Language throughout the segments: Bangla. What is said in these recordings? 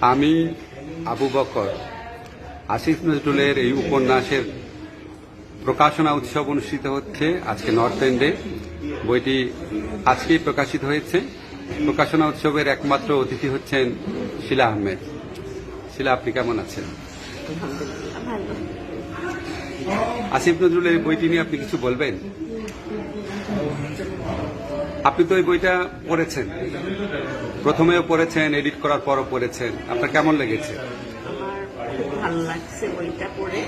আমি আবু বকর আসিফ নজরুলের এই উপন্যাসের প্রকাশনা উৎসব অনুষ্ঠিত হচ্ছে আজকে নর্থ এন্ডে। বইটি আজকেই প্রকাশিত হয়েছে। প্রকাশনা উৎসবের একমাত্র অতিথি হচ্ছেন শিলা আহমেদ। শিলা, আপনি কেমন আছেন? আসিফ নজরুলের বইটি নিয়ে আপনি কিছু বলবেন? আপনি তো এই বইটা পড়েছেন। প্রথমেও পড়েছেন এডিট করার পরও পড়েছেন। আপনার কেমন লেগেছে? আমার ভালো লাগছে বইটা পড়ে।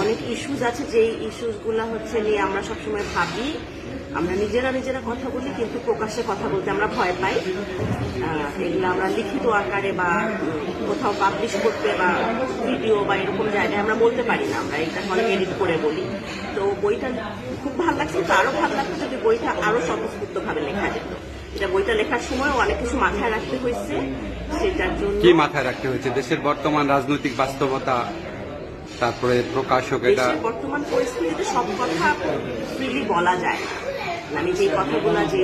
অনেক ইস্যুজ আছে, যেই ইস্যুসগুলা হচ্ছে নিয়ে আমরা সবসময় ভাবি। আমরা নিজেরা নিজেরা কথা বলি, কিন্তু প্রকাশ্যে কথা বলতে আমরা ভয় পাই। এগুলো আমরা লিখিত আকারে বা কোথাও পাবলিশ করতে বা ভিডিও বা এরকম জায়গায় আমরা বলতে পারি না। আমরা এটা অনেক এডিট করে বলি। তো বইটা খুব ভালো লাগছে তো আরও ভালো লাগছে যদি বইটা আরও স্বতঃস্ফূর্ত ভাবে লেখা যেত। এটা বইটা লেখার সময় অনেক কিছু মাথায় রাখতে হয়েছে, সেটার জন্য কি মাথায় রাখতে হয়েছে? দেশের বর্তমান রাজনৈতিক বাস্তবতা তারপরে প্রকাশক এটা বর্তমান পরিস্থিতিতে সব কথা ফ্রিলি বলা যায় আমি যে কথাগুলো, যে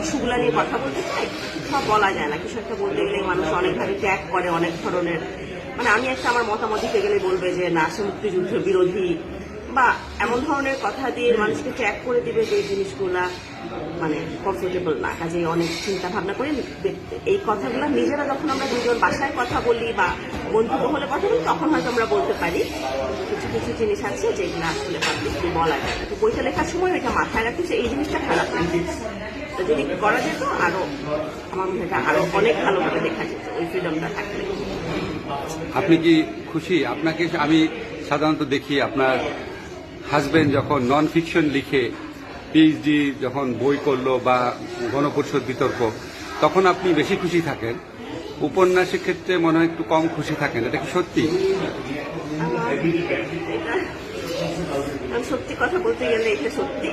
ইস্যুগুলো নিয়ে কথা বলতে চাই সব বলা যায় না। কিছু একটা বলতে গেলে মানুষ অনেকভাবে ত্যাগ করে অনেক ধরনের। মানে আমি একটা আমার মতামত দিতে গেলে বলবে যে, না, সে মুক্তিযুদ্ধ বিরোধী বা এমন ধরনের কথা দিয়ে মানুষকে ত্যাগ করে দিবে যে জিনিসগুলা মানে কমফোর্টেবল না। কাজে অনেক চিন্তা ভাবনা করে এই কথাগুলো নিজেরা যখন আমরা দুজন বাসায় কথা বলি বা বন্ধু হলে কথা বলি তখন হয়তো আমরা বলতে পারি কিছু কিছু জিনিস আছে যেগুলো আসলে পাবলিকলি বলা যায়। তো বইটা লেখার সময় এটা মাথায় রাখি যে এই জিনিসটা খারাপ তো যদি করা যেত, আরও আমার মনে হয় আরও অনেক ভালোভাবে লেখা যেত, ওই ফ্রিডমটা থাকলে। আপনি কি খুশি? আপনাকে আমি সাধারণত দেখি আপনার হাজবেন্ড যখন নন ফিকশন লিখে পিএইচডি যখন বই করল বা গণপরিষদ বিতর্ক, তখন আপনি বেশি খুশি থাকেন। উপন্যাসের ক্ষেত্রে মনে হয় একটু কম খুশি থাকেন এটা কি সত্যি? আমি সত্যি কথা বলতে গেলে এটা সত্যি।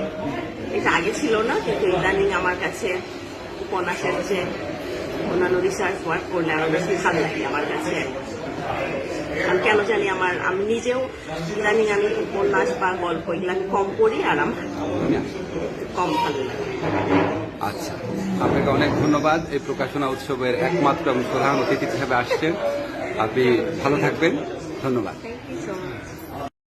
এটা আগে ছিল না কিন্তু ইদানিং আমার কাছে উপন্যাসের যে অন্যান্য রিসার্চ ওয়ার্ক করলে আরও বেশি ভালো লাগে আমার কাছে। আমি কেন জানি আমার আমি নিজেও ইদানিং আমি উপন্যাস বা গল্প এগুলো আমি কম পড়ি আর আমার কম ভালো লাগে। আচ্ছা আপনাকে অনেক ধন্যবাদ। এই প্রকাশনা উৎসবের একমাত্র এবং প্রধান অতিথি হিসেবে আসছেন। আপনি ভালো থাকবেন। ধন্যবাদ।